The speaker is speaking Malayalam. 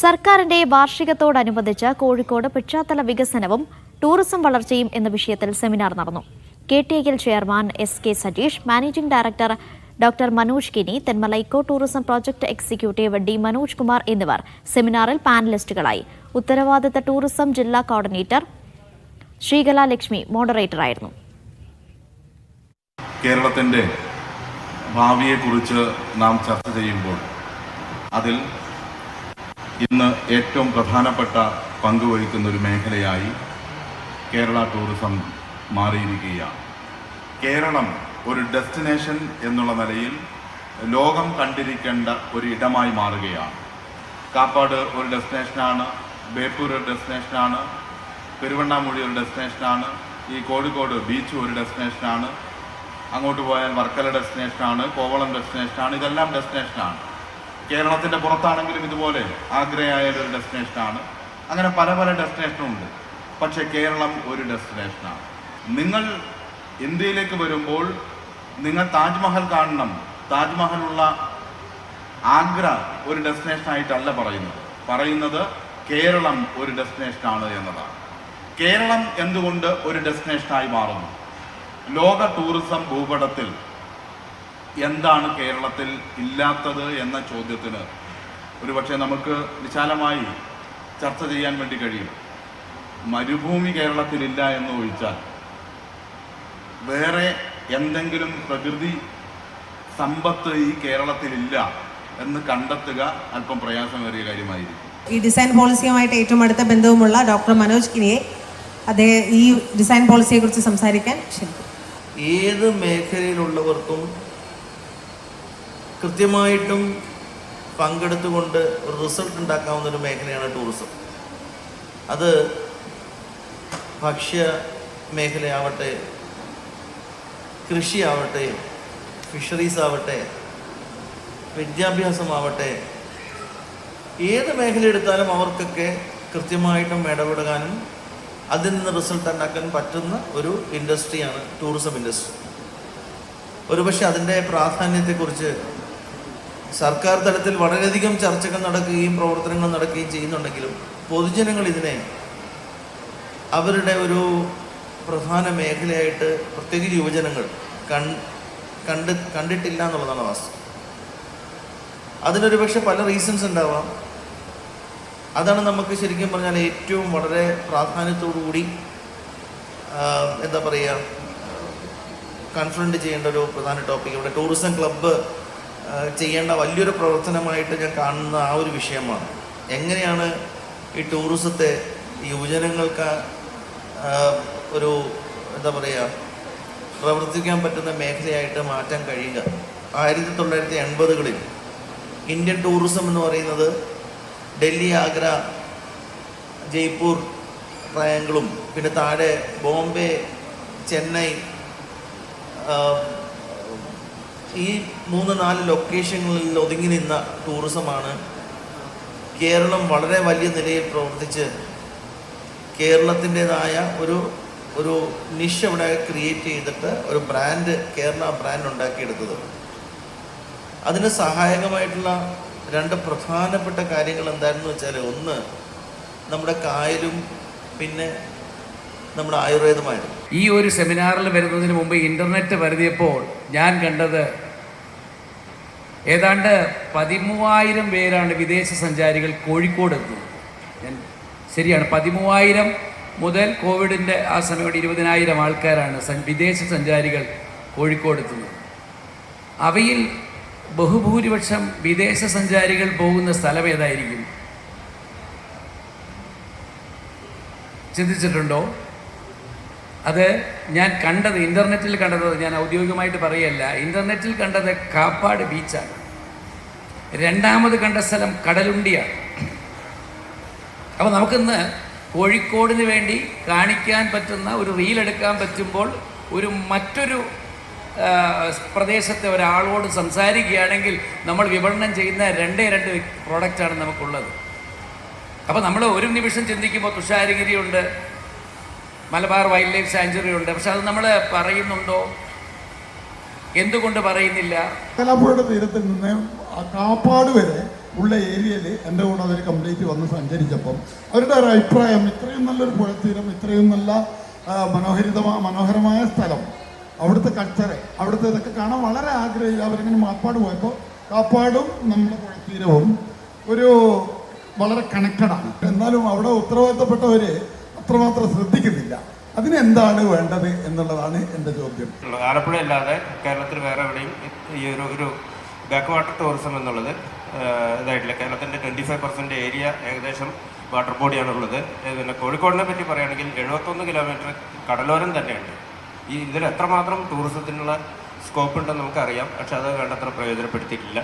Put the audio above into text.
സർക്കാരിന്റെ വാർഷികത്തോടനുബന്ധിച്ച് കോഴിക്കോട് പശ്ചാത്തല വികസനവും ടൂറിസം വളർച്ചയും എന്ന വിഷയത്തിൽ സെമിനാർ നടന്നു. K T L chairman S K Satheesh managing director doctor Manoj Kini Thenmala eco tourism project executive D Manoj Kumar എന്നിവർ സെമിനാറിൽ പാനലിസ്റ്റുകളായി. ഉത്തരവാദിത്ത ടൂറിസം ജില്ലാ കോർഡിനേറ്റർ ശ്രീകല ലക്ഷ്മി മോഡറേറ്ററായിരുന്നു. കേരളത്തിന്റെ ഭാവിയെക്കുറിച്ച് നാം ചർച്ച ചെയ്യുമ്പോൾ അതിൽ ഇന്ന് ഏറ്റവും പ്രധാനപ്പെട്ട പങ്കുവഹിക്കുന്ന ഒരു മേഖലയായി കേരള ടൂറിസം മാറിയിരിക്കുകയാണ്. കേരളം ഒരു ഡെസ്റ്റിനേഷൻ എന്നുള്ള നിലയിൽ ലോകം കണ്ടിരിക്കേണ്ട ഒരു ഇടമായി മാറുകയാണ്. കാപ്പാട് ഒരു ഡെസ്റ്റിനേഷനാണ് ബേപ്പൂർ ഒരു ഡെസ്റ്റിനേഷനാണ് പെരുവണ്ണാമൂഴി ഒരു ഡെസ്റ്റിനേഷനാണ് ഈ കോഴിക്കോട് ബീച്ച് ഒരു ഡെസ്റ്റിനേഷനാണ് അങ്ങോട്ട് പോയാൽ വർക്കല ഡെസ്റ്റിനേഷനാണ് കോവളം ഡെസ്റ്റിനേഷനാണ് ഇതെല്ലാം ഡെസ്റ്റിനേഷനാണ്. കേരളത്തിന്റെ പുറത്താണെങ്കിലും ഇതുപോലെ ആഗ്രയായ ഒരു ഡെസ്റ്റിനേഷനാണ്. അങ്ങനെ പല പല ഡെസ്റ്റിനേഷനും ഉണ്ട് പക്ഷേ കേരളം ഒരു ഡെസ്റ്റിനേഷനാണ്. നിങ്ങൾ ഇന്ത്യയിലേക്ക് വരുമ്പോൾ നിങ്ങൾ താജ്മഹൽ കാണണം. താജ്മഹലുള്ള ആഗ്ര ഒരു ഡെസ്റ്റിനേഷനായിട്ടല്ല പറയുന്നത്. പറയുന്നത് കേരളം ഒരു ഡെസ്റ്റിനേഷനാണ് എന്നതാണ്. കേരളം എന്തുകൊണ്ട് ഒരു ഡെസ്റ്റിനേഷനായി മാറുന്നു? ലോക ടൂറിസം ഭൂപടത്തിൽ എന്താണ് കേരളത്തിൽ ഇല്ലാത്തത് എന്ന ചോദ്യത്തിന് ഒരുപക്ഷെ നമുക്ക് വിശാലമായി ചർച്ച ചെയ്യാൻ വേണ്ടി കഴിയും. മരുഭൂമി കേരളത്തിലില്ല എന്ന് ഒഴിച്ചാൽ വേറെ എന്തെങ്കിലും പ്രകൃതി സമ്പത്ത് ഈ കേരളത്തിലില്ല എന്ന് കണ്ടെത്തുക അല്പം പ്രയാസമേറിയ കാര്യമായിരിക്കും. ഈ ഡിസൈൻ പോളിസിയുമായിട്ട് ഏറ്റവും അടുത്ത ബന്ധവുമുള്ള ഡോക്ടർ മനോജ് കിനിയെ അദ്ദേഹം ഈ ഡിസൈൻ പോളിസിയെ കുറിച്ച് സംസാരിക്കാൻ ക്ഷണിക്കും ഏത് മേഖലയിലുള്ളവർക്കും കൃത്യമായിട്ടും പങ്കെടുത്തുകൊണ്ട് ഒരു റിസൾട്ട് ഉണ്ടാക്കാവുന്ന ഒരു മേഖലയാണ് ടൂറിസം. അത് ഭക്ഷ്യ മേഖലയാവട്ടെ കൃഷിയാവട്ടെ ഫിഷറീസ് ആവട്ടെ വിദ്യാഭ്യാസമാവട്ടെ ഏത് മേഖല എടുത്താലും അവർക്കൊക്കെ കൃത്യമായിട്ടും ഇടപെടാനും അതിൽ നിന്ന് റിസൾട്ട് ഉണ്ടാക്കാൻ പറ്റുന്ന ഒരു ഇൻഡസ്ട്രിയാണ് ടൂറിസം ഇൻഡസ്ട്രി. ഒരുപക്ഷെ അതിന്റെ പ്രാധാന്യത്തെക്കുറിച്ച് സർക്കാർ തലത്തിൽ വളരെയധികം ചർച്ചകൾ നടക്കുകയും പ്രവർത്തനങ്ങൾ നടക്കുകയും ചെയ്യുന്നുണ്ടെങ്കിലും പൊതുജനങ്ങൾ ഇതിനെ അവരുടെ ഒരു പ്രധാന മേഖലയായിട്ട് പ്രത്യേകിച്ച് യുവജനങ്ങൾ കണ്ട് കണ്ടിട്ടില്ല എന്നുള്ളതാണ് വാസ്തു അതിനൊരു പക്ഷെ പല റീസൺസ് ഉണ്ടാവാം. അതാണ് നമുക്ക് ശരിക്കും പറഞ്ഞാൽ ഏറ്റവും വളരെ പ്രാധാന്യത്തോടു കൂടി എന്താ പറയുക കൺഫ്രണ്ട് ചെയ്യേണ്ട ഒരു പ്രധാന ടോപ്പിക് ഇവിടെ ടൂറിസം ക്ലബ്ബ് ചെയ്യേണ്ട വലിയൊരു പ്രവർത്തനമായിട്ട് ഞാൻ കാണുന്ന ആ ഒരു വിഷയമാണ്. എങ്ങനെയാണ് ഈ ടൂറിസത്തെ യുവജനങ്ങൾക്ക് ഒരു എന്താ പറയുക പ്രവർത്തിക്കാൻ പറ്റുന്ന മേഖലയായിട്ട് മാറ്റാൻ കഴിയുക? ആയിരത്തി തൊള്ളായിരത്തി എൺപതുകളിൽ ഇന്ത്യൻ ടൂറിസം എന്ന് പറയുന്നത് ഡൽഹി ആഗ്ര ജയ്പൂർ ട്രയാങ്കിളും പിന്നെ താഴെ ബോംബെ ചെന്നൈ ഈ മൂന്ന് നാല് ലൊക്കേഷനുകളിൽ ഒതുങ്ങി നിന്ന ടൂറിസമാണ് കേരളം വളരെ വലിയ നിലയിൽ പ്രവർത്തിച്ച് കേരളത്തിന്റെതായ ഒരു ഒരു നിഷ് അവിടെ ക്രിയേറ്റ് ചെയ്തിട്ട് ഒരു ബ്രാൻഡ് കേരള ബ്രാൻഡ് ഉണ്ടാക്കിയെടുത്തത്. അതിന് സഹായകമായിട്ടുള്ള രണ്ട് പ്രധാനപ്പെട്ട കാര്യങ്ങൾ എന്തായിരുന്നു വെച്ചാൽ ഒന്ന് നമ്മുടെ കായലും പിന്നെ നമ്മുടെ ആയുർവേദമായിരുന്നു. ഈ ഒരു സെമിനാറിൽ വരുന്നതിന് മുമ്പ് ഇന്റർനെറ്റ് വരുതിയപ്പോൾ ഞാൻ കണ്ടത് ഏതാണ്ട് പതിമൂവായിരം പേരാണ് വിദേശ സഞ്ചാരികൾ കോഴിക്കോട് എത്തുന്നത്. ഞാൻ ശരിയാണ് പതിമൂവായിരം മുതൽ കോവിഡിന്റെ ആ സമയത്ത് ഇരുപതിനായിരം ആൾക്കാരാണ് വിദേശ സഞ്ചാരികൾ കോഴിക്കോട് എത്തുന്നത്. അവയിൽ ബഹുഭൂരിപക്ഷം വിദേശ സഞ്ചാരികൾ പോകുന്ന സ്ഥലം ഏതായിരിക്കും? ചിന്തിച്ചിട്ടുണ്ടോ? അത് ഞാൻ കണ്ടത് ഇന്റർനെറ്റിൽ കണ്ടത് ഞാൻ ഔദ്യോഗികമായിട്ട് പറയല്ല ഇന്റർനെറ്റിൽ കണ്ടത് കാപ്പാട് ബീച്ചാണ്. രണ്ടാമത് കണ്ട സ്ഥലം കടലുണ്ടിയാണ്. അപ്പോൾ നമുക്കിന്ന് കോഴിക്കോടിന് വേണ്ടി കാണിക്കാൻ പറ്റുന്ന ഒരു റീൽ എടുക്കാൻ പറ്റുമ്പോൾ ഒരു മറ്റൊരു പ്രദേശത്തെ ഒരാളോട് സംസാരിക്കുകയാണെങ്കിൽ നമ്മൾ വിപണനം ചെയ്യുന്ന രണ്ടേ രണ്ട് പ്രോഡക്റ്റാണ് നമുക്കുള്ളത്. അപ്പോൾ നമ്മൾ ഒരു നിമിഷം ചിന്തിക്കുമ്പോൾ തുഷാരഗിരിയുണ്ട് മലബാർ വൈൽഡ് ലൈഫ് സാഞ്ചുറി ഉണ്ട്. പക്ഷെ അത് നമ്മൾ പറയുന്നുണ്ടോ? എന്തുകൊണ്ട് പറയുന്നില്ല? കലാപ്പുഴയുടെ തീരത്ത് നിന്ന് കാപ്പാട് വരെ ഉള്ള ഏരിയയിൽ എന്റെ കൂടെ അവർ കംപ്ലീറ്റ് വന്ന് സഞ്ചരിച്ചപ്പം അവരുടെ ഒരു അഭിപ്രായം ഇത്രയും നല്ലൊരു പുഴത്തീരം ഇത്രയും നല്ല മനോഹരിതമായ മനോഹരമായ സ്ഥലം അവിടുത്തെ കച്ചറ അവിടുത്തെ ഇതൊക്കെ കാണാൻ വളരെ ആഗ്രഹിച്ചു അവരിങ്ങനെ മാപ്പാട് പോയപ്പോൾ കാപ്പാടും നമ്മുടെ പുഴത്തീരവും ഒരു വളരെ കണക്റ്റഡാണ് എന്നാലും അവിടെ ഉത്തരവാദിത്തപ്പെട്ടവർ അത്രമാത്രം ശ്രദ്ധിക്കുന്നില്ല. അതിനെന്താണ് വേണ്ടത് എന്നുള്ളതാണ് എന്റെ ചോദ്യം. ആലപ്പുഴ അല്ലാതെ കേരളത്തിൽ വേറെ എവിടെയും ഈ ഒരു ഒരു ബാക്ക് വാട്ടർ ടൂറിസം എന്നുള്ളത് ഇതായിട്ടില്ല. കേരളത്തിന്റെ ട്വന്റി ഫൈവ് പെർസെന്റ് ഏരിയ ഏകദേശം വാട്ടർ ബോഡിയാണുള്ളത് പിന്നെ കോഴിക്കോടിനെ പറ്റി പറയുകയാണെങ്കിൽ എഴുപത്തൊന്ന് കിലോമീറ്റർ കടലോരം തന്നെയുണ്ട്. ഈ ഇതിൽ എത്രമാത്രം ടൂറിസത്തിനുള്ള സ്കോപ്പ് ഉണ്ടെന്ന് നമുക്കറിയാം. പക്ഷെ അത് വേണ്ടത്ര പ്രയോജനപ്പെടുത്തിയിട്ടില്ല.